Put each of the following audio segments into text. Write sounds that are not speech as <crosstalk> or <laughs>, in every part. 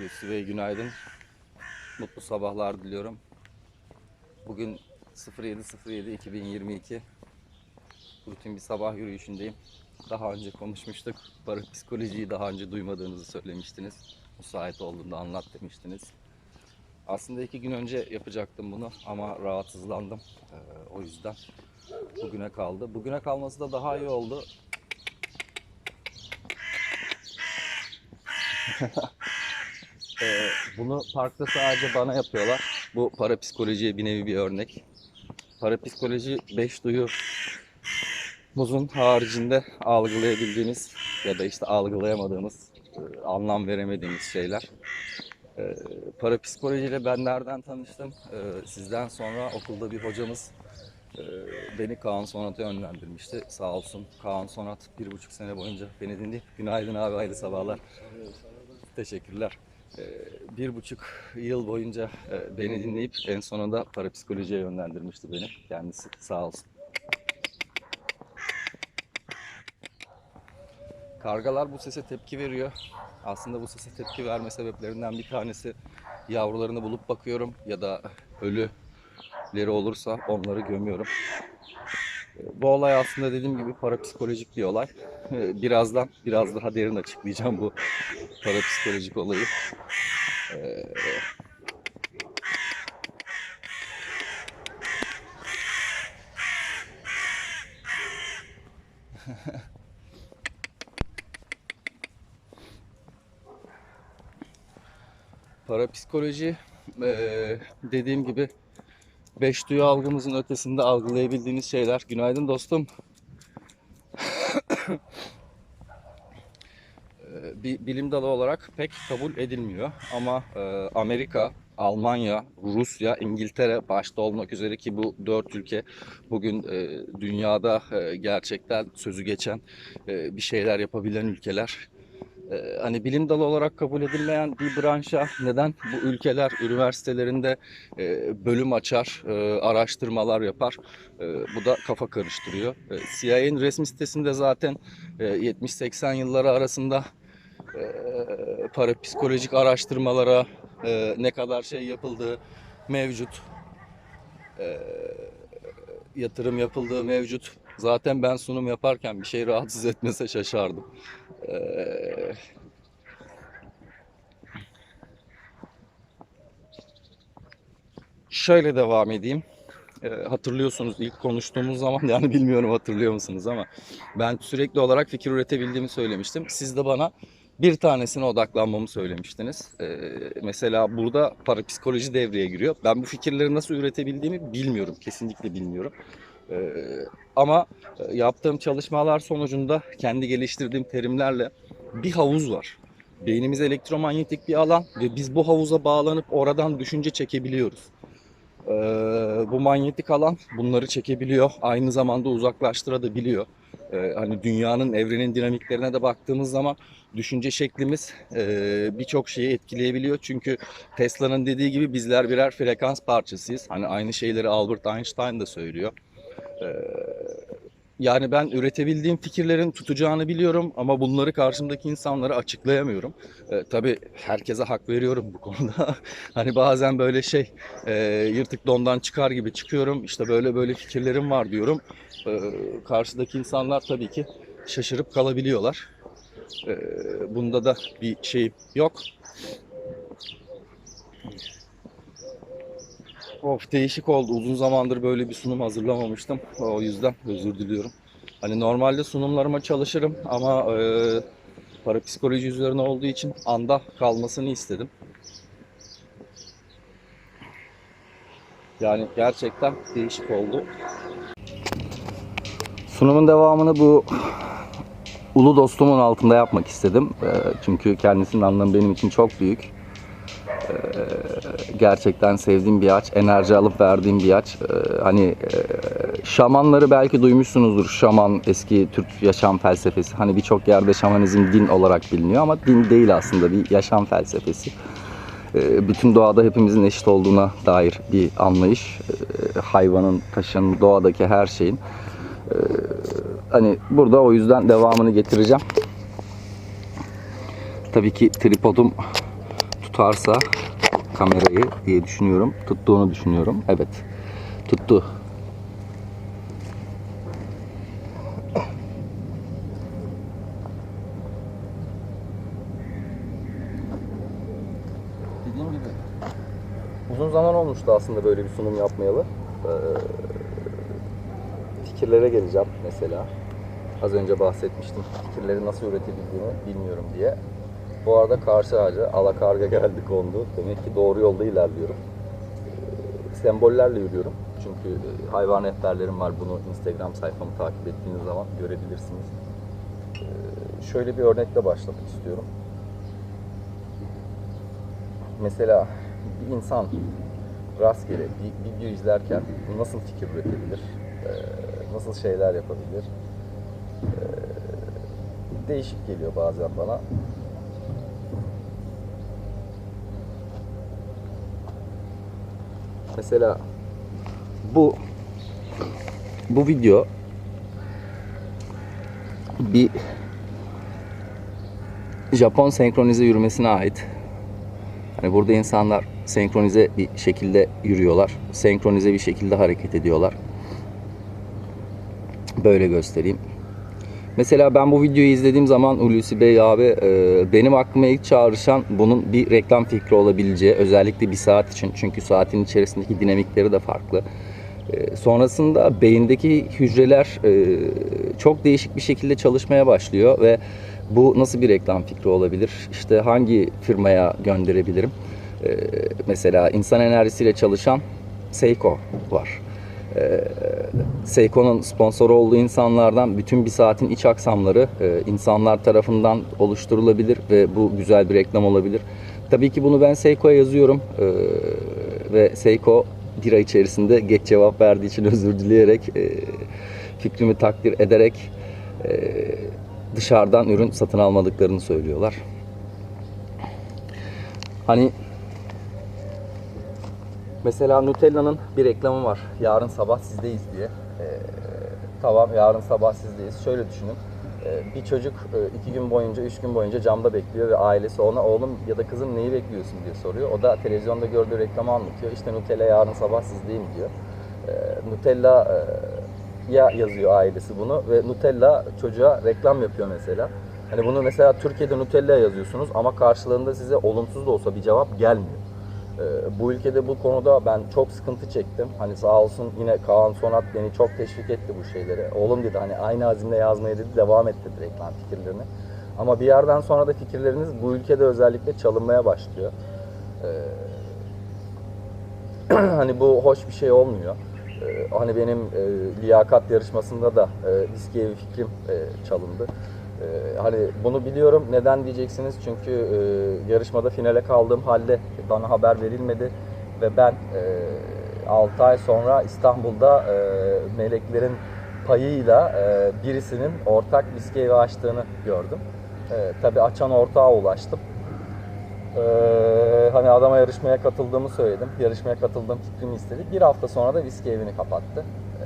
Hulusi Bey günaydın. Mutlu sabahlar diliyorum. Bugün 07.07.2022. Rutin bir sabah yürüyüşündeyim. Daha önce konuşmuştuk. Parapsikolojiyi daha önce duymadığınızı söylemiştiniz. Müsait olduğunda anlat demiştiniz. Aslında iki gün önce yapacaktım bunu ama rahatsızlandım. Ee, o yüzden bugüne kaldı. Bugüne kalması da daha iyi oldu. <laughs> Bunu parkta sadece bana yapıyorlar. Bu parapsikolojiye bir nevi bir örnek. Parapsikoloji 5 duyu muzun haricinde algılayabildiğiniz ya da işte algılayamadığımız, e, anlam veremediğimiz şeyler. Ee, parapsikolojiyle ben nereden tanıştım? Ee, sizden sonra okulda bir hocamız e, beni Kaan Sonat'a yönlendirmişti. Sağ olsun Kaan Sonat bir buçuk sene boyunca beni dinleyip günaydın abi hayırlı sabahlar. Teşekkürler. Ee, bir buçuk yıl boyunca e, beni dinleyip en sonunda parapsikolojiye yönlendirmişti beni. Kendisi sağ olsun. Kargalar bu sese tepki veriyor. Aslında bu sese tepki verme sebeplerinden bir tanesi yavrularını bulup bakıyorum ya da ölüleri olursa onları gömüyorum. Bu olay aslında dediğim gibi parapsikolojik bir olay. Ee, Birazdan biraz daha derin açıklayacağım bu parapsikolojik olayı. Ee, <laughs> Parapsikoloji eee, dediğim gibi beş duyu algımızın ötesinde algılayabildiğiniz şeyler. Günaydın dostum. Eee, bir bilim dalı olarak pek kabul edilmiyor ama eee, Amerika, Almanya, Rusya, İngiltere başta olmak üzere ki bu dört ülke bugün eee, dünyada eee, gerçekten sözü geçen bir şeyler yapabilen ülkeler. Ee, hani bilim dalı olarak kabul edilmeyen bir branşa neden bu ülkeler üniversitelerinde e, bölüm açar, e, araştırmalar yapar? E, bu da kafa karıştırıyor. E, CIA'nin resmi sitesinde zaten e, 70-80 yılları arasında e, parapsikolojik araştırmalara ne kadar şey yapıldığı mevcut. Yatırım yapıldığı mevcut. Zaten ben sunum yaparken bir şey rahatsız etmese şaşardım. Ee, şöyle devam edeyim. Ee, hatırlıyorsunuz ilk konuştuğumuz zaman yani bilmiyorum hatırlıyor musunuz ama ben sürekli olarak fikir üretebildiğimi söylemiştim. Siz de bana bir tanesine odaklanmamı söylemiştiniz. Ee, mesela burada parapsikoloji devreye giriyor. Ben bu fikirleri nasıl üretebildiğimi bilmiyorum. Kesinlikle bilmiyorum. Ee, ama e, yaptığım çalışmalar sonucunda kendi geliştirdiğim terimlerle bir havuz var. Beynimiz elektromanyetik bir alan ve biz bu havuza bağlanıp oradan düşünce çekebiliyoruz. Ee, bu manyetik alan bunları çekebiliyor. Aynı zamanda uzaklaştırabiliyor. Ee, hani dünyanın, evrenin dinamiklerine de baktığımız zaman düşünce şeklimiz e, birçok şeyi etkileyebiliyor. Çünkü Tesla'nın dediği gibi bizler birer frekans parçasıyız. Hani aynı şeyleri Albert Einstein da söylüyor. Ee, yani ben üretebildiğim fikirlerin tutacağını biliyorum ama bunları karşımdaki insanlara açıklayamıyorum. Ee, tabii herkese hak veriyorum bu konuda. <laughs> hani bazen böyle şey e, yırtık dondan çıkar gibi çıkıyorum. İşte böyle böyle fikirlerim var diyorum. Ee, karşıdaki insanlar tabii ki şaşırıp kalabiliyorlar. Ee, bunda da bir şey yok. Of değişik oldu. Uzun zamandır böyle bir sunum hazırlamamıştım. O yüzden özür diliyorum. Hani normalde sunumlarıma çalışırım ama e, parapsikoloji üzerine olduğu için anda kalmasını istedim. Yani gerçekten değişik oldu. Sunumun devamını bu ulu dostumun altında yapmak istedim. E, çünkü kendisinin anlamı benim için çok büyük gerçekten sevdiğim bir ağaç, enerji alıp verdiğim bir ağaç. Ee, hani e, şamanları belki duymuşsunuzdur. Şaman eski Türk yaşam felsefesi. Hani birçok yerde şamanizm din olarak biliniyor ama din değil aslında bir yaşam felsefesi. Ee, bütün doğada hepimizin eşit olduğuna dair bir anlayış. Ee, hayvanın, taşın, doğadaki her şeyin. Ee, hani burada o yüzden devamını getireceğim. Tabii ki tripodum tutarsa kamerayı diye düşünüyorum. Tuttuğunu düşünüyorum. Evet. Tuttu. Dediğim gibi uzun zaman olmuştu aslında böyle bir sunum yapmayalı. Ee, fikirlere geleceğim mesela. Az önce bahsetmiştim. Fikirleri nasıl üretebildiğimi bilmiyorum diye. Bu arada karşı ağaca alakarga geldi kondu. Demek ki doğru yolda ilerliyorum. Ee, sembollerle yürüyorum. Çünkü e, hayvan rehberlerim var. Bunu Instagram sayfamı takip ettiğiniz zaman görebilirsiniz. Ee, şöyle bir örnekle başlamak istiyorum. Mesela bir insan rastgele bir video izlerken nasıl fikir üretebilir? Ee, nasıl şeyler yapabilir? Değişik geliyor bazen bana. Mesela bu bu video bir Japon senkronize yürümesine ait. Hani burada insanlar senkronize bir şekilde yürüyorlar. Senkronize bir şekilde hareket ediyorlar. Böyle göstereyim. Mesela ben bu videoyu izlediğim zaman Hulusi Bey abi e, benim aklıma ilk çağrışan bunun bir reklam fikri olabileceği özellikle bir saat için çünkü saatin içerisindeki dinamikleri de farklı. E, sonrasında beyindeki hücreler e, çok değişik bir şekilde çalışmaya başlıyor ve bu nasıl bir reklam fikri olabilir? İşte hangi firmaya gönderebilirim? E, mesela insan enerjisiyle çalışan Seiko var. Ee, Seiko'nun sponsoru olduğu insanlardan bütün bir saatin iç aksamları e, insanlar tarafından oluşturulabilir ve bu güzel bir reklam olabilir. Tabii ki bunu ben Seiko'ya yazıyorum Ee, ve Seiko bir ay içerisinde geç cevap verdiği için <laughs> özür dileyerek e, fikrimi takdir ederek e, dışarıdan ürün satın almadıklarını söylüyorlar. Hani Mesela Nutella'nın bir reklamı var. Yarın sabah sizdeyiz diye. Ee, tamam yarın sabah sizdeyiz. Şöyle düşünün. Ee, bir çocuk e, iki gün boyunca, üç gün boyunca camda bekliyor ve ailesi ona oğlum ya da kızım neyi bekliyorsun diye soruyor. O da televizyonda gördüğü reklamı anlatıyor. İşte Nutella yarın sabah sizdeyim diyor. Ee, Nutella e, ya yazıyor ailesi bunu ve Nutella çocuğa reklam yapıyor mesela. Hani bunu mesela Türkiye'de Nutella yazıyorsunuz ama karşılığında size olumsuz da olsa bir cevap gelmiyor. Ee, bu ülkede bu konuda ben çok sıkıntı çektim. Hani sağ olsun yine Kaan Sonat beni çok teşvik etti bu şeyleri. Oğlum dedi hani aynı azimle yazmaya dedi devam et dedi reklam fikirlerini. Ama bir yerden sonra da fikirleriniz bu ülkede özellikle çalınmaya başlıyor. Ee, <clears throat> hani bu hoş bir şey olmuyor. Ee, hani benim e, liyakat yarışmasında da e, viski evi fikrim e, çalındı. Ee, hani bunu biliyorum. Neden diyeceksiniz? Çünkü e, yarışmada finale kaldığım halde bana haber verilmedi ve ben e, 6 ay sonra İstanbul'da e, meleklerin payıyla e, birisinin ortak viski evi açtığını gördüm. E, tabii açan ortağa ulaştım. Ee, hani adama yarışmaya katıldığımı söyledim. Yarışmaya katıldığım fikrimi istedi. Bir hafta sonra da viski evini kapattı. Ee,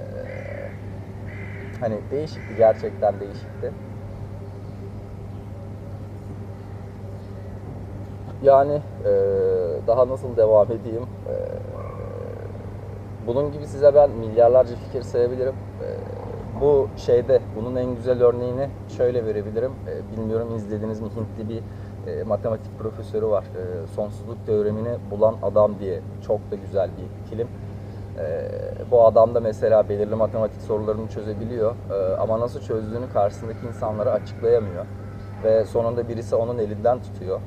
hani değişikti, gerçekten değişikti. Yani e, daha nasıl devam edeyim? E, bunun gibi size ben milyarlarca fikir sayabilirim. E, bu şeyde bunun en güzel örneğini şöyle verebilirim. E, bilmiyorum izlediniz mi Hintli bir e, matematik profesörü var. E, sonsuzluk teoremini bulan adam diye çok da güzel bir film. E, bu adam da mesela belirli matematik sorularını çözebiliyor e, ama nasıl çözdüğünü karşısındaki insanlara açıklayamıyor. Ve sonunda birisi onun elinden tutuyor.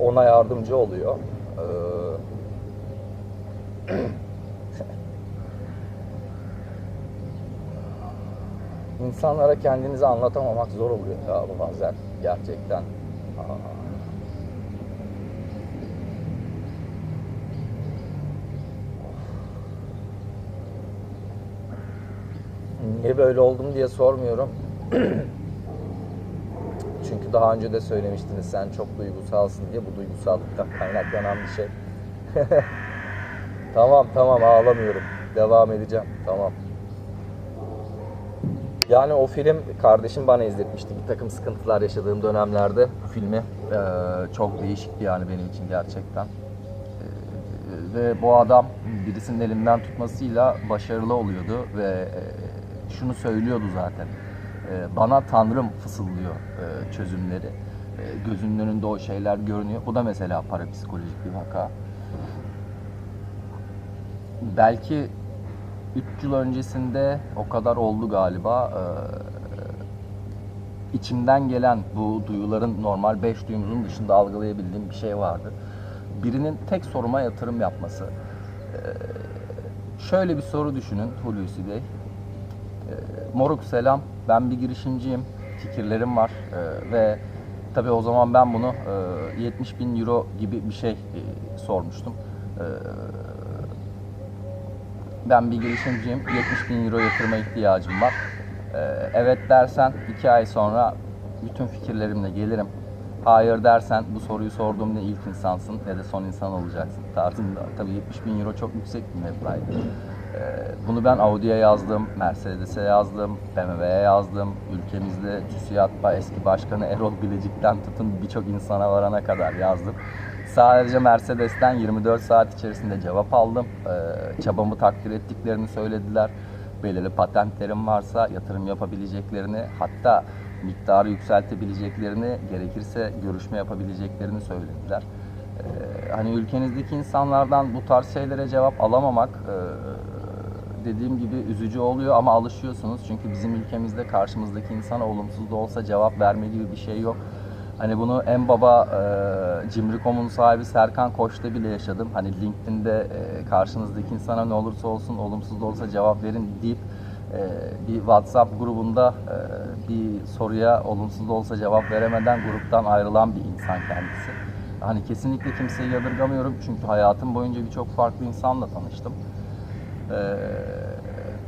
Ona yardımcı oluyor. Ee, İnsanlara kendinizi anlatamamak zor oluyor ya bazen gerçekten. Niye böyle oldum diye sormuyorum. <clears throat> Çünkü daha önce de söylemiştiniz sen çok duygusalsın diye bu duygusallıktan kaynaklanan bir şey. <laughs> tamam tamam ağlamıyorum. Devam edeceğim. Tamam. Yani o film kardeşim bana izletmişti. Bir takım sıkıntılar yaşadığım dönemlerde filmi eee, çok değişikti yani benim için gerçekten. Eee, ve bu adam birisinin elinden tutmasıyla başarılı oluyordu ve eee, şunu söylüyordu zaten. Eee, bana Tanrım fısıldıyor eee, çözümleri. Eee, gözünün önünde o şeyler görünüyor. Bu da mesela parapsikolojik bir vaka. Belki 3 yıl öncesinde o kadar oldu galiba. Ee, içimden gelen bu duyuların normal 5 duyumuzun dışında algılayabildiğim bir şey vardı. Birinin tek soruma yatırım yapması. Ee, şöyle bir soru düşünün Hulusi Bey. Ee, moruk selam, ben bir girişimciyim, fikirlerim var Ee, ve tabii o zaman ben bunu e, 70 bin euro gibi bir şey e, sormuştum. Ee, ben bir girişimciyim. 70 bin euro yatırıma ihtiyacım var. Ee, evet dersen 2 ay sonra bütün fikirlerimle gelirim. Hayır dersen bu soruyu sorduğum ne ilk insansın ne de son insan olacaksın tarzında. Tabii 70 bin euro çok yüksek bir meblağ. Ee, bunu ben Audi'ye yazdım, Mercedes'e yazdım, BMW'ye yazdım. Ülkemizde TÜSİAD eski başkanı Erol Bilecik'ten tutun birçok insana varana kadar yazdım. Sadece Mercedes'ten 24 saat içerisinde cevap aldım. Ee, çabamı takdir ettiklerini söylediler. Belirli patentlerim varsa yatırım yapabileceklerini, hatta miktarı yükseltebileceklerini, gerekirse görüşme yapabileceklerini söylediler. Ee, hani ülkenizdeki insanlardan bu tarz şeylere cevap alamamak e, dediğim gibi üzücü oluyor ama alışıyorsunuz. Çünkü bizim ülkemizde karşımızdaki insana olumsuz da olsa cevap verme gibi bir şey yok. Hani bunu en baba e, Cimri.com'un sahibi Serkan Koç'ta bile yaşadım. Hani LinkedIn'de e, karşınızdaki insana ne olursa olsun olumsuz da olsa cevap verin deyip e, bir WhatsApp grubunda e, bir soruya olumsuz da olsa cevap veremeden gruptan ayrılan bir insan kendisi. Hani kesinlikle kimseyi yadırgamıyorum çünkü hayatım boyunca birçok farklı insanla tanıştım. Ee,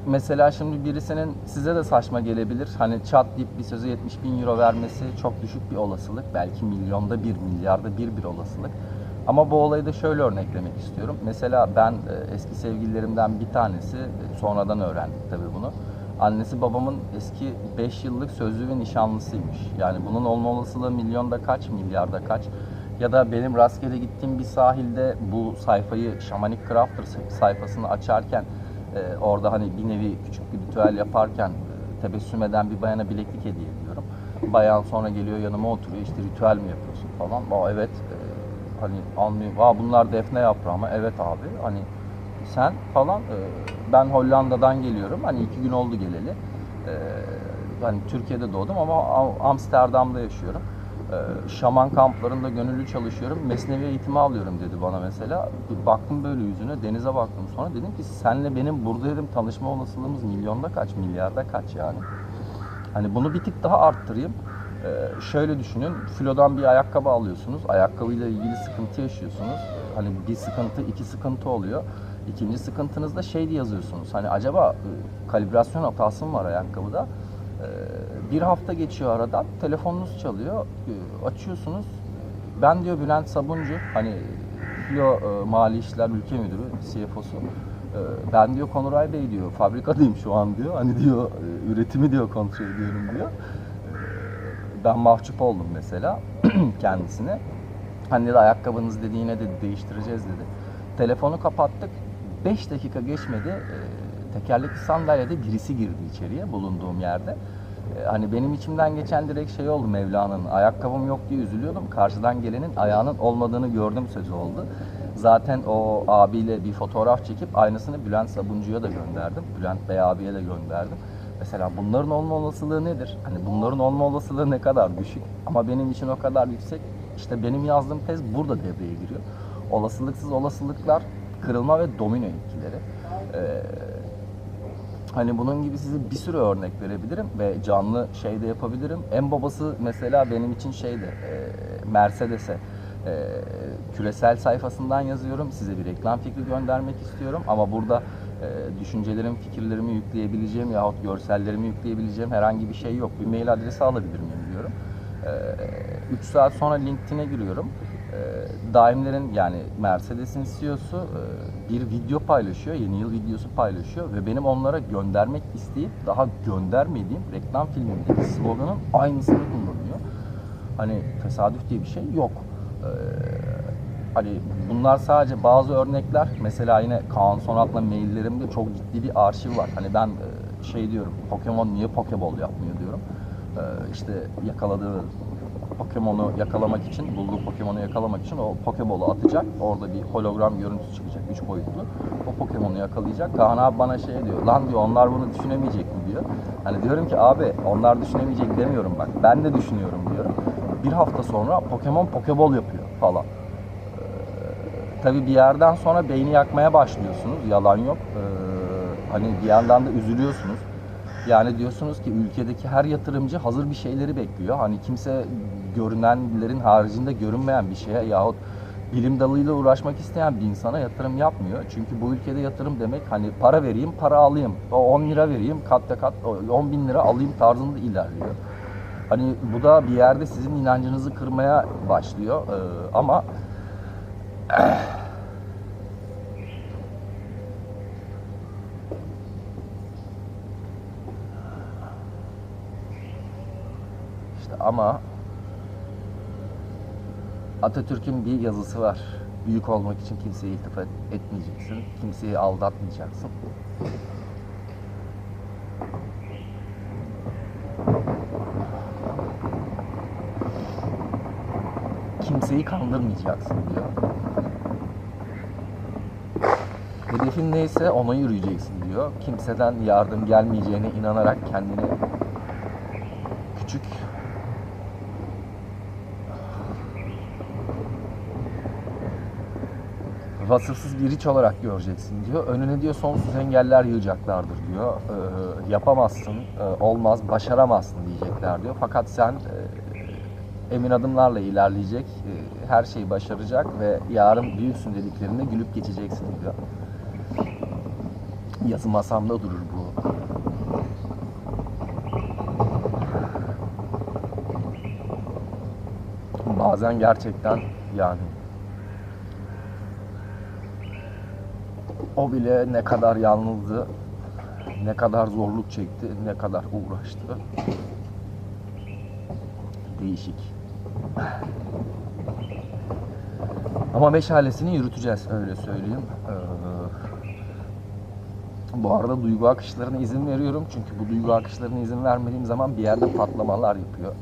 mesela şimdi birisinin size de saçma gelebilir. Hani çat deyip bir söze 70 bin euro vermesi çok düşük bir olasılık. Belki milyonda bir, milyarda bir bir olasılık. Ama bu olayı da şöyle örneklemek istiyorum. Mesela ben e, eski sevgililerimden bir tanesi, e, sonradan öğrendik tabii bunu. Annesi babamın eski 5 yıllık sözlü ve nişanlısıymış. Yani bunun olma olasılığı milyonda kaç, milyarda kaç. Ya da benim rastgele gittiğim bir sahilde bu sayfayı Shamanic Crafter sayfasını açarken e, orada hani bir nevi küçük bir ritüel yaparken e, tebessüm eden bir bayana bileklik hediye ediyorum. Bayan sonra geliyor yanıma oturuyor işte ritüel mi yapıyorsun falan. Aa evet e, hani anlıyor. Aa bunlar defne yaprağı mı? Evet abi. Hani sen falan e, ben Hollanda'dan geliyorum. Hani iki gün oldu geleli. E, hani Türkiye'de doğdum ama Amsterdam'da yaşıyorum. Ee, şaman kamplarında gönüllü çalışıyorum. Mesnevi eğitimi alıyorum dedi bana mesela. Bir baktım böyle yüzüne, denize baktım sonra. Dedim ki senle benim burada dedim tanışma olasılığımız milyonda kaç, milyarda kaç yani. Hani bunu bir tık daha arttırayım. Ee, şöyle düşünün, filodan bir ayakkabı alıyorsunuz. Ayakkabıyla ilgili sıkıntı yaşıyorsunuz. Hani bir sıkıntı, iki sıkıntı oluyor. İkinci sıkıntınızda şey diye yazıyorsunuz. Hani acaba e, kalibrasyon hatası mı var ayakkabıda? Ee, bir hafta geçiyor aradan, telefonunuz çalıyor, Ee, açıyorsunuz. Ben diyor Bülent Sabuncu, hani Filo e, Mali İşler Ülke Müdürü, CFO'su. Ee, Ben diyor Konuray Bey diyor, fabrikadayım şu an diyor. Hani diyor e, üretimi diyor kontrol ediyorum diyor. Ben mahcup oldum mesela <clears throat> kendisine. Hani dedi ayakkabınız dedi yine dedi değiştireceğiz dedi. Telefonu kapattık. 5 dakika geçmedi. Tekerlekli sandalyede birisi girdi içeriye bulunduğum yerde. E, Hani benim içimden geçen direkt şey oldu Mevla'nın. Ayakkabım yok diye üzülüyordum. Karşıdan gelenin ayağının olmadığını gördüm sözü oldu. Zaten o abiyle bir fotoğraf çekip aynısını Bülent Sabuncu'ya da gönderdim. Bülent Bey abiye de gönderdim. Mesela bunların olma olasılığı nedir? Hani bunların olma olasılığı ne kadar düşük ama benim için o kadar yüksek. İşte benim yazdığım tez burada devreye giriyor. Olasılıksız olasılıklar, kırılma ve domino etkileri. Ee, Hani bunun gibi size bir sürü örnek verebilirim ve canlı şey de yapabilirim. En babası mesela benim için şeydi, e, Mercedes'e e, küresel sayfasından yazıyorum. Size bir reklam fikri göndermek istiyorum ama burada e, düşüncelerimi, fikirlerimi yükleyebileceğim yahut görsellerimi yükleyebileceğim herhangi bir şey yok. Bir mail adresi alabilir miyim diyorum. 3 saat sonra LinkedIn'e giriyorum. Ee, Daimler'in yani Mercedes'in CEO'su e, bir video paylaşıyor, yeni yıl videosu paylaşıyor ve benim onlara göndermek isteyip daha göndermediğim reklam filmindeki sloganın aynısını kullanıyor. Hani tesadüf diye bir şey yok. Ee, hani bunlar sadece bazı örnekler. Mesela yine Kaan Sonat'la maillerimde çok ciddi bir arşiv var. Hani ben e, şey diyorum, Pokemon niye Pokeball yapmıyor diyorum. Ee, işte yakaladığı Pokemon'u yakalamak için, bulduğu Pokemon'u yakalamak için o Pokeball'u atacak. Orada bir hologram görüntüsü çıkacak, 3 boyutlu. O Pokemon'u yakalayacak. Kaan abi bana şey diyor, lan diyor onlar bunu düşünemeyecek mi diyor. Hani diyorum ki abi onlar düşünemeyecek demiyorum bak. Ben de düşünüyorum diyorum. Bir hafta sonra Pokemon Pokeball yapıyor falan. Ee, tabii bir yerden sonra beyni yakmaya başlıyorsunuz. Yalan yok. Ee, hani bir yandan da üzülüyorsunuz. Yani diyorsunuz ki ülkedeki her yatırımcı hazır bir şeyleri bekliyor. Hani kimse görünenlerin haricinde görünmeyen bir şeye yahut bilim dalıyla uğraşmak isteyen bir insana yatırım yapmıyor. Çünkü bu ülkede yatırım demek hani para vereyim, para alayım. O 10 lira vereyim, kat kat 10 bin lira alayım tarzında ilerliyor. Hani bu da bir yerde sizin inancınızı kırmaya başlıyor. Ee, ama <clears throat> ama Atatürk'ün bir yazısı var. Büyük olmak için kimseye iltifat etmeyeceksin. Kimseyi aldatmayacaksın. Kimseyi kandırmayacaksın diyor. Hedefin neyse ona yürüyeceksin diyor. Kimseden yardım gelmeyeceğine inanarak kendini küçük vasıfsız bir iç olarak göreceksin diyor. Önüne diyor sonsuz engeller yığacaklardır diyor. Ee, yapamazsın, e, olmaz, başaramazsın diyecekler diyor. Fakat sen e, emin adımlarla ilerleyecek, e, her şeyi başaracak ve yarın büyüksün dediklerinde gülüp geçeceksin diyor. Yazı masamda durur bu. Bazen gerçekten yani o bile ne kadar yalnızdı, ne kadar zorluk çekti, ne kadar uğraştı. Değişik. Ama meşalesini yürüteceğiz öyle söyleyeyim. Ee, bu arada duygu akışlarına izin veriyorum çünkü bu duygu akışlarına izin vermediğim zaman bir yerde patlamalar yapıyor.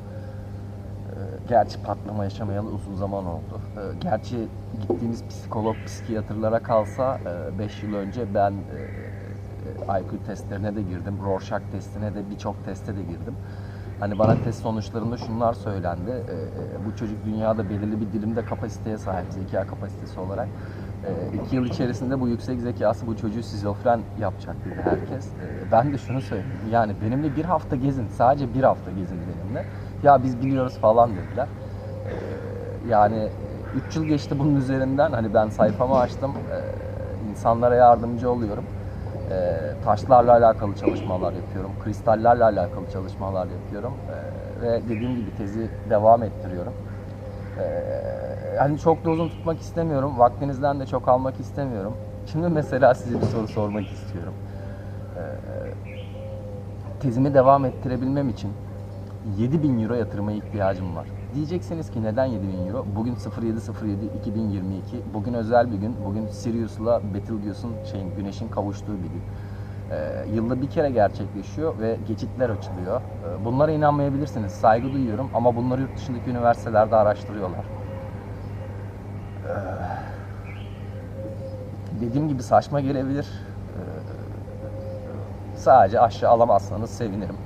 Gerçi patlama yaşamayalı uzun zaman oldu. Ee, Gerçi gittiğimiz psikolog, psikiyatrlara kalsa 5 yıl önce ben e, IQ testlerine de girdim. Rorschach testine de birçok teste de girdim. Hani bana test sonuçlarında şunlar söylendi. Bu çocuk dünyada belirli bir dilimde kapasiteye sahip, zeka kapasitesi olarak. Ee, iki yıl içerisinde bu yüksek zekası bu çocuğu şizofren yapacak dedi herkes. Ben de şunu söyleyeyim. Yani benimle bir hafta gezin, sadece bir hafta gezin benimle. Ya biz biliyoruz falan dediler. Ee, Yani 3 yıl geçti bunun üzerinden. Hani ben sayfamı açtım. Ee, insanlara yardımcı oluyorum. Ee, taşlarla alakalı çalışmalar yapıyorum. Kristallerle alakalı çalışmalar yapıyorum. Ve dediğim gibi tezi devam ettiriyorum. Ee, hani çok da uzun tutmak istemiyorum. Vaktinizden de çok almak istemiyorum. Şimdi mesela size bir soru sormak istiyorum. Tezimi devam ettirebilmem için 7000 euro yatırıma ihtiyacım var. Diyeceksiniz ki neden 7000 euro? Bugün 07.07 2022. Bugün özel bir gün. Bugün Sirius'la Betelgeuse'un şeyin güneşin kavuştuğu bir gün. Ee, yılda bir kere gerçekleşiyor ve geçitler açılıyor. Ee, bunlara inanmayabilirsiniz. Saygı duyuyorum ama bunları yurt dışındaki üniversitelerde araştırıyorlar. Ee, dediğim gibi saçma gelebilir. Ee, sadece aşağı alamazsanız sevinirim.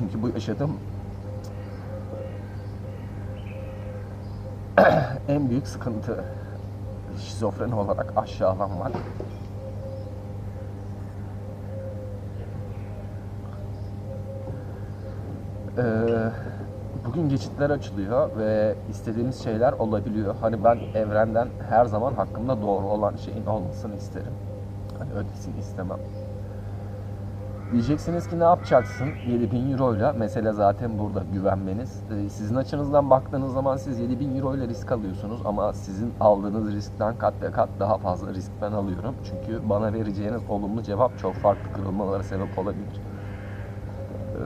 Çünkü bu yaşadığım <clears throat> en büyük sıkıntı şizofren olarak aşağılanmak. Ee, bugün geçitler açılıyor ve istediğimiz şeyler olabiliyor. Hani ben evrenden her zaman hakkımda doğru olan şeyin olmasını isterim. Hani ötesini istemem. Diyeceksiniz ki ne yapacaksın 7000 euro ile? Mesele zaten burada güvenmeniz. Ee, Sizin açınızdan baktığınız zaman siz 7000 euro ile risk alıyorsunuz ama sizin aldığınız riskten kat ve kat daha fazla risk ben alıyorum. Çünkü bana vereceğiniz olumlu cevap çok farklı kırılmalara sebep olabilir. Ee,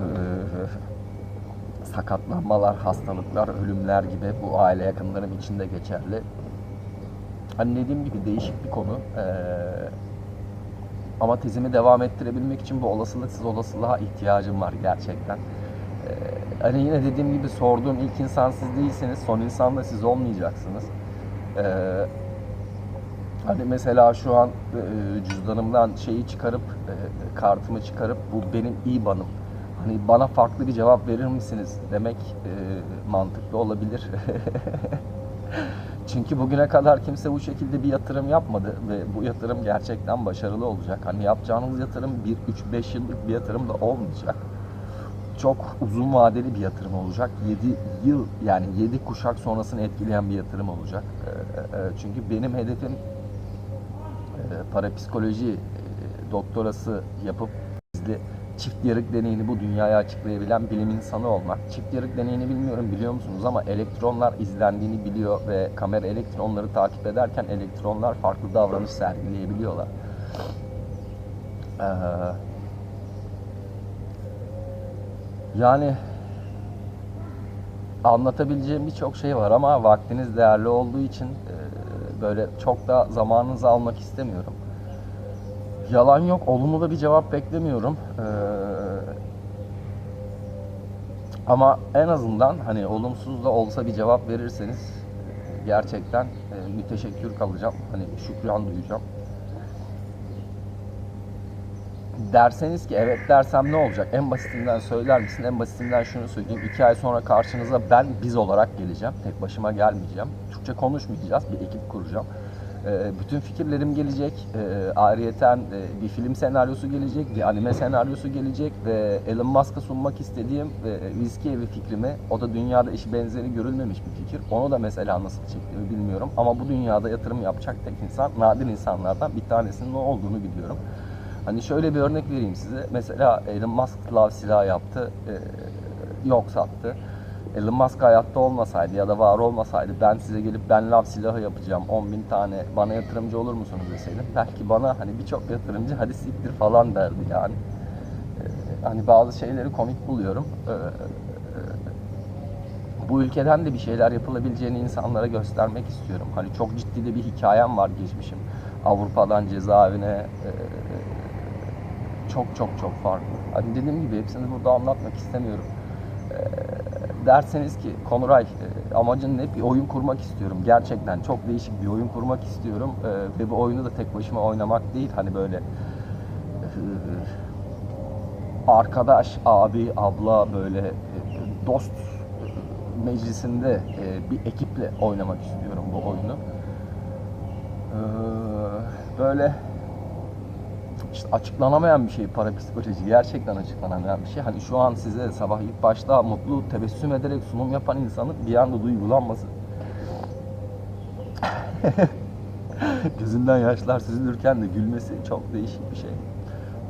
sakatlanmalar, hastalıklar, ölümler gibi bu aile yakınlarım için de geçerli. Hani dediğim gibi değişik bir konu. Ee, ama tezimi devam ettirebilmek için bu olasılıksız olasılığa ihtiyacım var gerçekten. Ee, hani yine dediğim gibi sorduğum ilk insan siz değilsiniz, son insan da siz olmayacaksınız. Ee, hani mesela şu an e, cüzdanımdan şeyi çıkarıp, e, kartımı çıkarıp bu benim IBAN'ım. Hani bana farklı bir cevap verir misiniz demek e, mantıklı olabilir. <laughs> Çünkü bugüne kadar kimse bu şekilde bir yatırım yapmadı ve bu yatırım gerçekten başarılı olacak. Hani yapacağınız yatırım 1-3-5 yıllık bir yatırım da olmayacak. Çok uzun vadeli bir yatırım olacak. 7 yıl yani 7 kuşak sonrasını etkileyen bir yatırım olacak. Ee, e, Çünkü benim hedefim e, parapsikoloji e, doktorası yapıp çift yarık deneyini bu dünyaya açıklayabilen bilim insanı olmak. Çift yarık deneyini bilmiyorum biliyor musunuz ama elektronlar izlendiğini biliyor ve kamera elektronları takip ederken elektronlar farklı davranış sergileyebiliyorlar. Ee, yani anlatabileceğim birçok şey var ama vaktiniz değerli olduğu için e, böyle çok da zamanınızı almak istemiyorum. Yalan yok, olumlu da bir cevap beklemiyorum. Ee, ama en azından hani olumsuz da olsa bir cevap verirseniz gerçekten e, müteşekkir kalacağım. Hani şükran duyacağım. Derseniz ki evet dersem ne olacak? En basitinden söyler misin? En basitinden şunu söyleyeyim. İki ay sonra karşınıza ben biz olarak geleceğim. Tek başıma gelmeyeceğim. Türkçe konuşmayacağız. Bir ekip kuracağım. Ee, bütün fikirlerim gelecek. Ee, ayrıyeten e, bir film senaryosu gelecek, bir anime senaryosu gelecek ve Elon Musk'a sunmak istediğim e, riski evi fikrimi, o da dünyada eşi benzeri görülmemiş bir fikir. Onu da mesela nasıl çektiğimi bilmiyorum ama bu dünyada yatırım yapacak tek insan, nadir insanlardan bir tanesinin o olduğunu biliyorum. Hani şöyle bir örnek vereyim size. Mesela Elon Musk lav silahı yaptı, e, yok sattı. Elon Musk hayatta olmasaydı ya da var olmasaydı ben size gelip ben lav silahı yapacağım 10 bin tane bana yatırımcı olur musunuz deseydim belki bana hani birçok yatırımcı hadi siktir falan derdi yani. Ee, hani bazı şeyleri komik buluyorum. Ee, bu ülkeden de bir şeyler yapılabileceğini insanlara göstermek istiyorum. Hani çok ciddi de bir hikayem var geçmişim. Avrupa'dan cezaevine e, çok çok çok farklı. Hani dediğim gibi hepsini burada anlatmak istemiyorum. Ee, derseniz ki Konuray e, amacın ne? Bir oyun kurmak istiyorum. Gerçekten çok değişik bir oyun kurmak istiyorum. Ee, ve bu oyunu da tek başıma oynamak değil. Hani böyle e, arkadaş, abi, abla böyle e, dost e, meclisinde e, bir ekiple oynamak istiyorum bu oyunu. Böyle işte açıklanamayan bir şey parapsikoloji. Gerçekten açıklanamayan bir şey. Hani şu an size sabah ilk başta mutlu tebessüm ederek sunum yapan insanın bir anda duygulanması. <laughs> Gözünden yaşlar süzülürken de gülmesi çok değişik bir şey.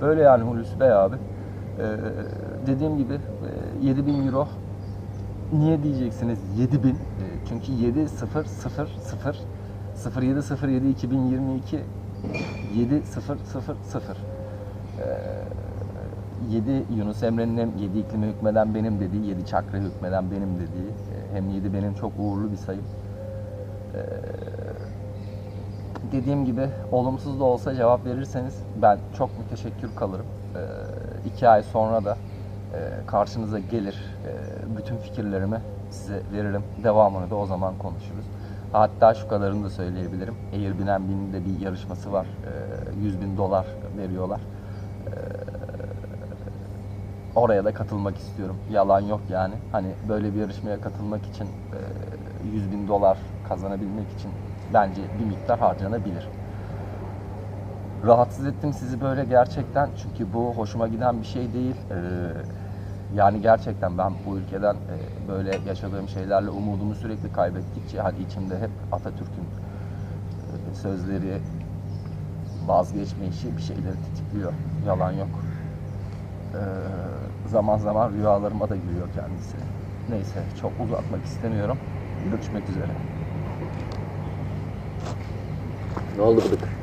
Böyle yani Hulusi Bey abi. Ee, dediğim gibi e, 7000 euro niye diyeceksiniz 7000 Ee, çünkü 7 0 0 0 07 07 2022 7 0 0 0 7 Yunus Emre'nin hem 7 iklime hükmeden benim dediği, 7 çakra hükmeden benim dediği, e, hem 7 benim çok uğurlu bir sayım. Ee, dediğim gibi olumsuz da olsa cevap verirseniz ben çok müteşekkir kalırım. Ee, ay sonra da e, karşınıza gelir, e, bütün fikirlerimi size veririm. Devamını da o zaman konuşuruz. Hatta şu kadarını da söyleyebilirim. Airbnb'nin de bir yarışması var. Ee, 100 bin dolar veriyorlar. Ee, oraya da katılmak istiyorum. Yalan yok yani. Hani böyle bir yarışmaya katılmak için e, 100 bin dolar kazanabilmek için bence bir miktar harcanabilir. Rahatsız ettim sizi böyle gerçekten çünkü bu hoşuma giden bir şey değil. Ee, yani gerçekten ben bu ülkeden e, böyle yaşadığım şeylerle umudumu sürekli kaybettikçe hadi içimde hep Atatürk'ün e, sözleri vazgeçme işi bir şeyleri tetikliyor. Yalan yok. Ee, zaman zaman rüyalarıma da giriyor kendisi. Neyse çok uzatmak istemiyorum. Görüşmek üzere. Ne oldu bıdık?